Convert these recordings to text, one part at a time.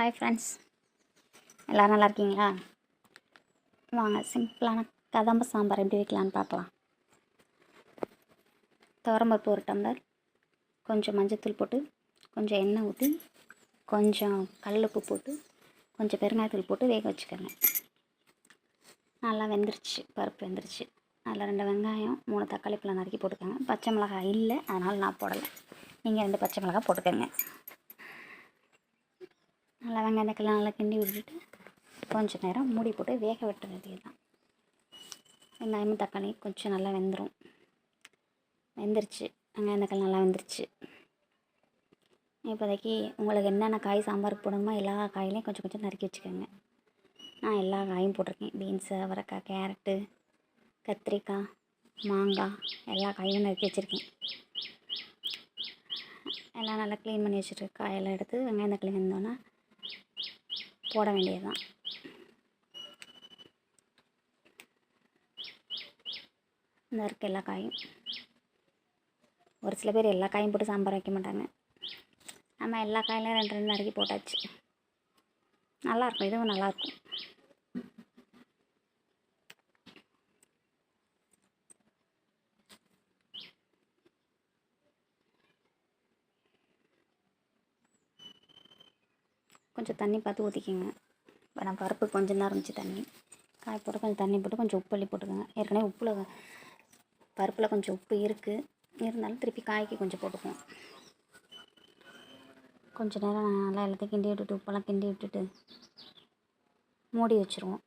Hi friends எல்லோரும் நல்லா இருக்கீங்களா? வாங்க சிம்பிளான கதம்ப சாம்பார் எப்படி வைக்கலான்னு பார்க்கலாம். துவரம்பருப்பு ஒரு டம்ளர் கொஞ்சம் மஞ்சத்தூள் போட்டு கொஞ்சம் எண்ணெய் ஊற்றி கொஞ்சம் கல்லுப்பு போட்டு கொஞ்சம் பெருங்காயத்தூள் போட்டு வேக வச்சுக்கோங்க. நல்லா வெந்துருச்சு பருப்பு வெந்துருச்சு. அதில் ரெண்டு வெங்காயம் மூணு தக்காளி பழம் நறுக்கி போட்டுக்கோங்க. பச்சை மிளகாய் இல்லை அதனால் நான் போடலை. நீங்கள் ரெண்டு பச்சை மிளகாய் போட்டுக்கோங்க. நல்லா வெங்காயம் நல்லா கிண்டி விட்டுட்டு கொஞ்சம் நேரம் மூடி போட்டு வேக விட்ட வேண்டியது தான் வெங்காயமும் தக்காளி கொஞ்சம் நல்லா வெந்துடும் வெந்துருச்சு. வெங்காயம் தக்காளி நல்லா வெந்துருச்சு. இப்போதைக்கு உங்களுக்கு என்னென்ன காய் சாம்பாருக்கு போடணுமோ எல்லா காயிலையும் கொஞ்சம் கொஞ்சம் நறுக்கி வச்சுக்கோங்க. நான் எல்லா காயும் போட்டிருக்கேன். பீன்ஸு அவரைக்காய் கேரட்டு கத்திரிக்காய் மாங்காய் எல்லா காயும் நறுக்கி வச்சுருக்கேன். எல்லாம் நல்லா க்ளீன் பண்ணி வச்சுட்டு காயெல்லாம் எடுத்து வெங்காயம் தக்காளி வெந்தோன்னே போட வேண்டியது தான் இந்த இருக்க எல்லா காயும். ஒரு சில பேர் எல்லா காயும் போட்டு சாம்பார் வைக்க மாட்டாங்க. நம்ம எல்லா காயிலையும் ரெண்டு ரெண்டு நறுக்கி போட்டாச்சு. நல்லாயிருக்கும் இதுவும் நல்லாயிருக்கும் கொஞ்சம் தண்ணி பார்த்து ஊற்றிக்கிங்க இப்போ நான் பருப்பு கொஞ்சம் தான் இருந்துச்சு தண்ணி. காய் போட்டு கொஞ்சம் தண்ணி போட்டு கொஞ்சம் உப்பு அள்ளி போட்டுக்கோங்க. ஏற்கனவே உப்பில் பருப்பில் கொஞ்சம் உப்பு இருக்குது இருந்தாலும் திருப்பி காய்க்கு கொஞ்சம் போட்டுக்குவோம். கொஞ்சம் நேரம் நல்லா எல்லாத்தையும் கிண்டி விட்டுட்டு உப்பெல்லாம் கிண்டி விட்டுட்டு மூடி வச்சுருவோம்.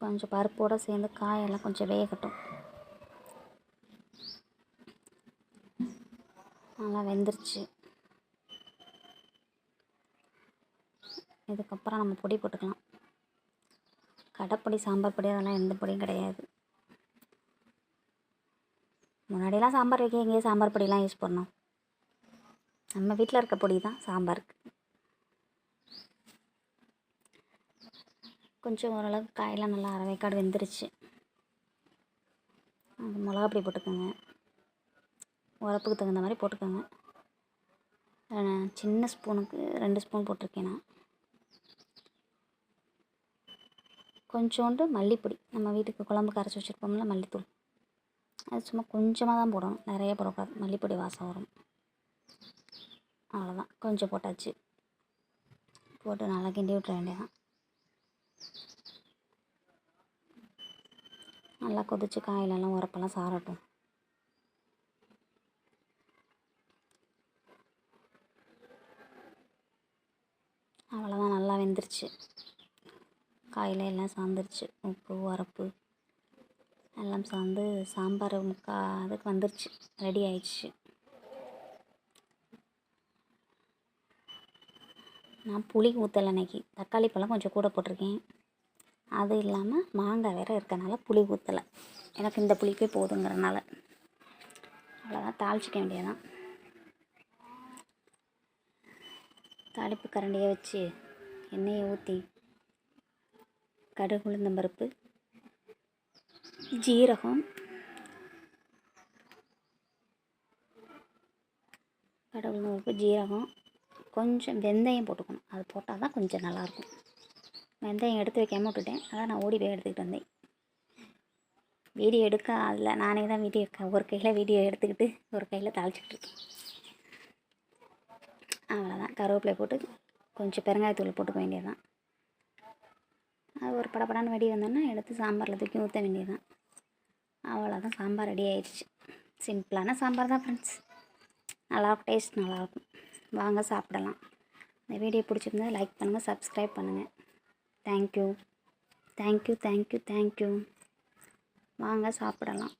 கொஞ்சம் பருப்போடு சேர்ந்து காயெல்லாம் கொஞ்சம் வேகட்டும். நல்லா வெந்துருச்சு. இதுக்கப்புறம் நம்ம பொடி போட்டுக்கலாம். கடைப்பொடி சாம்பார் பொடி அதெல்லாம் எந்த பொடியும் கிடையாது. முன்னாடியெல்லாம் சாம்பார் வைக்க எங்கேயும் சாம்பார் பொடியெலாம் யூஸ் பண்ணோம். நம்ம வீட்டில் இருக்க பொடி தான் சாம்பாருக்கு. கொஞ்சம் ஓரளவுக்கு காயெல்லாம் நல்லா அரைவேக்காடு வெந்துருச்சு. அது மிளகா பொடி போட்டுக்கோங்க. உரப்புக்கு தகுந்த மாதிரி போட்டுக்கோங்க. சின்ன ஸ்பூனுக்கு ரெண்டு ஸ்பூன் போட்டிருக்கேன் நான். கொஞ்சோண்டு மல்லிப்பொடி. நம்ம வீட்டுக்கு குழம்புக்கு அரைச்சி வச்சுருப்போம்ல மல்லித்தூள். அது சும்மா கொஞ்சமாக தான் போடணும். நிறைய போடக்கூடாது. மல்லிப்பொடி வாசம் வரும். அவ்வளோதான் கொஞ்சம் போட்டாச்சு. போட்டு நல்லா கிண்டி விட்டுற வேண்டியதான் நல்லா கொதிச்சு காயிலெல்லாம் உரப்பெல்லாம் சாரட்டும். அவ்வளோதான் நல்லா வெந்துருச்சு. காயில் எல்லாம் சாந்துருச்சு. உப்பு உரப்பு எல்லாம் சார்ந்து சாம்பார் முக்கா அதுக்கு வந்துருச்சு. ரெடி ஆயிடுச்சு. நான் புளி ஊற்றலை அன்னைக்கு. தக்காளி பழம் கொஞ்சம் கூட போட்டிருக்கேன். அது இல்லாமல் மாங்காய் வேறு இருக்கனால புளி ஊற்றலை எனக்கு இந்த புளிப்பே போதுங்கிறனால. அவ்வளோதான் தாளிச்சிக்க வேண்டியதான் தாளிப்பு கரண்டியை வச்சு எண்ணெயை ஊற்றி கடுகு உளுந்தம்பருப்பு ஜீரகம் கடுகு உளுந்தம்பருப்பு ஜீரகம் கொஞ்சம் வெந்தயம் போட்டுக்கணும். அது போட்டால் தான் கொஞ்சம் நல்லாயிருக்கும். வெந்தயம் எடுத்து வைக்காமல் விட்டுட்டேன். அதான் நான் ஓடி போய் எடுத்துக்கிட்டு வந்தேன். வீடியோ எடுக்க அதில் நானே தான் வீடியோ ஒரு கையில் வீடியோ எடுத்துக்கிட்டு ஒரு கையில் தாளிச்சிக்கிட்டு இருக்கேன். அவ்வளோதான் கருவேப்பிலை போட்டு கொஞ்சம் பெருங்காயத்தூள் போட்டுக்க வேண்டியது தான் அது ஒரு படப்படான்னு வெடி வந்தோன்னா எடுத்து சாம்பாரில் தூக்கி ஊற்ற வேண்டியதுதான். அவ்வளோதான் சாம்பார் ரெடி ஆயிடுச்சு. சிம்பிளான சாம்பார் தான் ஃப்ரெண்ட்ஸ் நல்லாயிருக்கும் டேஸ்ட் நல்லாயிருக்கும் வாங்க சாப்பிடலாம். இந்த வீடியோ பிடிச்சிருந்தா லைக் பண்ணுங்கள் சப்ஸ்கிரைப் பண்ணுங்கள் தேங்க்யூ தேங்க்யூ தேங்க்யூ தேங்க்யூ வாங்க சாப்பிடலாம்.